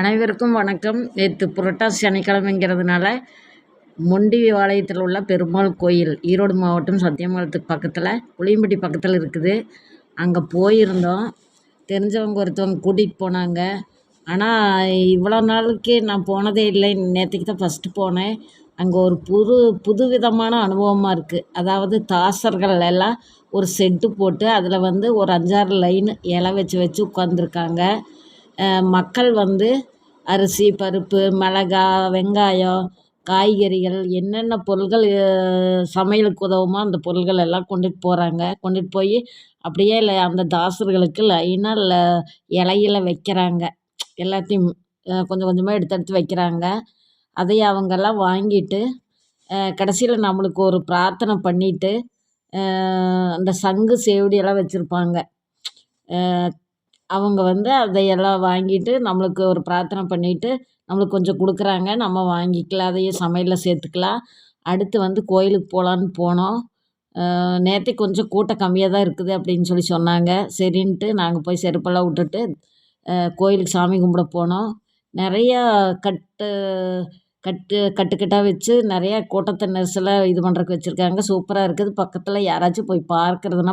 அனைவருக்கும் வணக்கம். நேற்று புரட்டாசி சனிக்கிழமைங்கிறதுனால மொண்டிபாளையத்தில் உள்ள பெருமாள் கோயில் ஈரோடு மாவட்டம் சத்தியமங்கலத்துக்கு பக்கத்தில் புளியம்பட்டி பக்கத்தில் இருக்குது. அங்கே போயிருந்தோம். தெரிஞ்சவங்க ஒருத்தவங்க கூட்டிகிட்டு போனாங்க. ஆனால் இவ்வளோ நாளுக்கு நான் போனதே இல்லை. நேற்றுக்கு தான் ஃபஸ்ட்டு போனேன். அங்கே ஒரு புது புது விதமான அனுபவமாக இருக்குது அதாவது தாசர்கள் எல்லாம் ஒரு செட்டு போட்டு அதில் வந்து ஒரு அஞ்சாறு லைன் இலை வச்சு வச்சு உட்காந்துருக்காங்க மக்கள் வந்து அரிசி பருப்பு மிளகா வெங்காயம் காய்கறிகள் என்னென்ன பொருள்கள் சமையலுக்கு உதவுமோ அந்த பொருள்கள் எல்லாம் கொண்டுட்டு போகிறாங்க கொண்டுட்டு போய் அப்படியே இல்லை அந்த தாசர்களுக்கு லைனாக ல இலையில வைக்கிறாங்க. எல்லாத்தையும் கொஞ்சம் கொஞ்சமாக எடுத்து எடுத்து வைக்கிறாங்க. அதை அவங்கெல்லாம் வாங்கிட்டு கடைசியில் நம்மளுக்கு ஒரு பிரார்த்தனை பண்ணிவிட்டு அந்த சங்கு சேவடியெல்லாம் வச்சுருப்பாங்க. அவங்க வந்து அதையெல்லாம் வாங்கிட்டு நம்மளுக்கு ஒரு பிரார்த்தனை பண்ணிவிட்டு நம்மளுக்கு கொஞ்சம் கொடுக்குறாங்க. நம்ம வாங்கிக்கலாம் அதையும் சமையலில் சேர்த்துக்கலாம். அடுத்து வந்து கோயிலுக்கு போகலான்னு போனோம். நேற்றைக்கு கொஞ்சம் கூட்டம் கம்மியாக தான் இருக்குது அப்படின்னு சொல்லி சொன்னாங்க. சரின்ட்டு நாங்கள் போய் செருப்பெல்லாம் விட்டுட்டு கோயிலுக்கு சாமி கும்பிட போனோம். நிறையா கட்டு கட்டு கட்டுக்கட்டாக வச்சு நிறையா கூட்டத்தை நெரிசலாக இது பண்ணுறதுக்கு வச்சுருக்காங்க. சூப்பராக இருக்குது. பக்கத்தில் யாராச்சும் போய் பார்க்குறதுனா